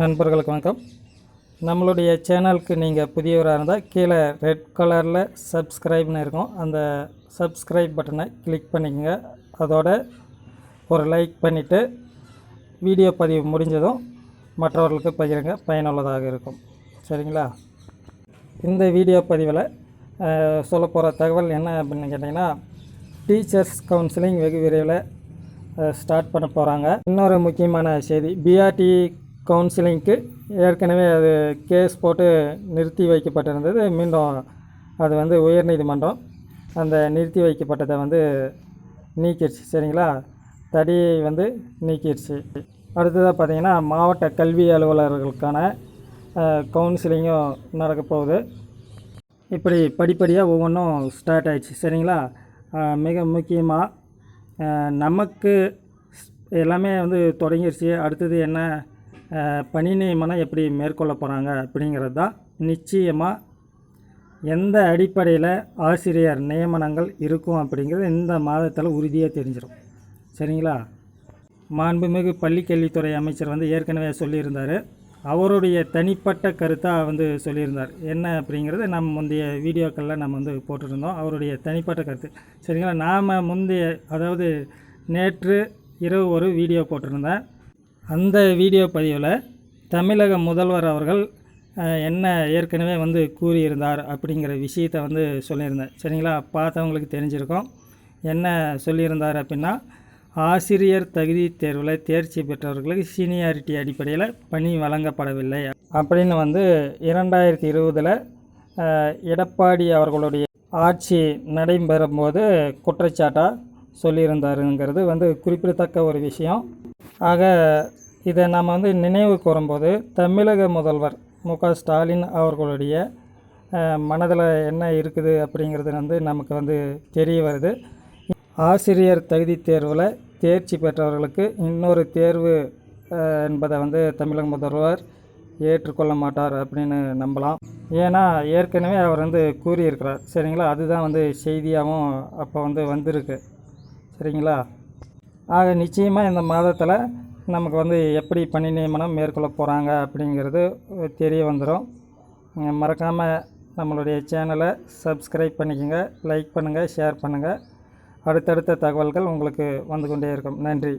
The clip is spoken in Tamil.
நண்பர்களுக்கு வணக்கம். நம்மளுடைய சேனலுக்கு நீங்கள் புதியவராக இருந்தால் கீழே ரெட் கலரில் சப்ஸ்கிரைப்னு இருக்கும். அந்த சப்ஸ்கிரைப் பட்டனை கிளிக் பண்ணிக்கோங்க. அதோட ஒரு லைக் பண்ணிவிட்டு வீடியோ பதிவு முடிஞ்சதும் மற்றவர்களுக்கு பகிருங்க. பயனுள்ளதாக இருக்கும். சரிங்களா? இந்த வீடியோ பதிவில் சொல்ல போகிற தகவல் என்ன அப்படின்னு கேட்டிங்கன்னா டீச்சர்ஸ் கவுன்சிலிங் வெகு விரைவில் ஸ்டார்ட் பண்ண போகிறாங்க இன்னொரு முக்கியமான செய்தி பிஆர்டி கவுன்சிலிங்க்கு ஏற்கனவே அது கேஸ் போட்டு நிறுத்தி வைக்கப்பட்டிருந்தது. மீண்டும் அது வந்து உயர்நீதிமன்றம் அந்த நிறுத்தி வைக்கப்பட்டதை வந்து நீக்கிடுச்சு. சரிங்களா? தடியை வந்து நீக்கிடுச்சு. அடுத்ததாக பார்த்தீங்கன்னா மாவட்ட கல்வி அலுவலர்களுக்கான கவுன்சிலிங்கும் நடக்க போகுது. இப்படி படிப்படியாக ஒவ்வொன்றும் ஸ்டார்ட் ஆயிடுச்சு. சரிங்களா? மிக முக்கியமாக நமக்கு எல்லாமே வந்து தொடங்கிடுச்சு அடுத்தது என்ன? பணி நியமனம் எப்படி மேற்கொள்ள போகிறாங்க அப்படிங்கிறது தான் நிச்சயமாக எந்த அடிப்படையில் ஆசிரியர் நியமனங்கள் இருக்கும் அப்படிங்கிறது இந்த மாதத்தில் உறுதியாக தெரிஞ்சிடும் சரிங்களா? மாண்புமிகு பள்ளிக்கல்வித்துறை அமைச்சர் வந்து ஏற்கனவே சொல்லியிருந்தார். அவருடைய தனிப்பட்ட கருத்தாக வந்து சொல்லியிருந்தார். என்ன அப்படிங்கிறது நம்ம முந்தைய வீடியோக்களில் நம்ம வந்து போட்டிருந்தோம். அவருடைய தனிப்பட்ட கருத்து. சரிங்களா? நாம் முந்தைய அதாவது நேற்று இரவு ஒரு வீடியோ போட்டிருந்தேன். அந்த வீடியோ பதிவில் தமிழக முதல்வர் அவர்கள் என்ன ஏற்கனவே வந்து கூறியிருந்தார் அப்படிங்கிற விஷயத்தை வந்து சொல்லியிருந்தேன் சரிங்களா? பார்த்தவங்களுக்கு தெரிஞ்சிருக்கோம். என்ன சொல்லியிருந்தார் அப்படின்னா ஆசிரியர் தகுதி தேர்வில் தேர்ச்சி பெற்றவர்களுக்கு சீனியாரிட்டி அடிப்படையில் பணி வழங்கப்படவில்லை அப்படின்னு வந்து இரண்டாயிரத்தி இருபதில் எடப்பாடி அவர்களுடைய ஆட்சி நடைபெறும்போது குற்றச்சாட்டாக சொல்லியிருந்தாருங்கிறது வந்து குறிப்பிடத்தக்க ஒரு விஷயம். ஆக இதை நாம் வந்து நினைவு கூறும்போது தமிழக முதல்வர் மு க ஸ்டாலின் அவர்களுடைய மனதில் என்ன இருக்குது அப்படிங்கிறது வந்து நமக்கு வந்து தெரிய வருது. ஆசிரியர் தகுதி தேர்வில் தேர்ச்சி பெற்றவர்களுக்கு இன்னொரு தேர்வு என்பதை வந்து தமிழக முதல்வர் ஏற்றுக்கொள்ள மாட்டார் அப்படின்னு நம்பலாம். ஏன்னா ஏற்கனவே அவர் வந்து கூறியிருக்கிறார். சரிங்களா? அதுதான் வந்து செய்தியாகவும் அப்போ வந்து வந்திருக்கு. சரிங்களா? ஆக நிச்சயமாக இந்த மாதத்தில் நமக்கு வந்து எப்படி பணி நியமனம் மேற்கொள்ள போகிறாங்க அப்படிங்கிறது தெரிய வந்துடும் மறக்காமல் நம்மளுடைய சேனலை சப்ஸ்கிரைப் பண்ணிக்கோங்க லைக் பண்ணுங்கள் ஷேர் பண்ணுங்கள் அடுத்தடுத்த தகவல்கள் உங்களுக்கு வந்து கொண்டே இருக்கும். நன்றி.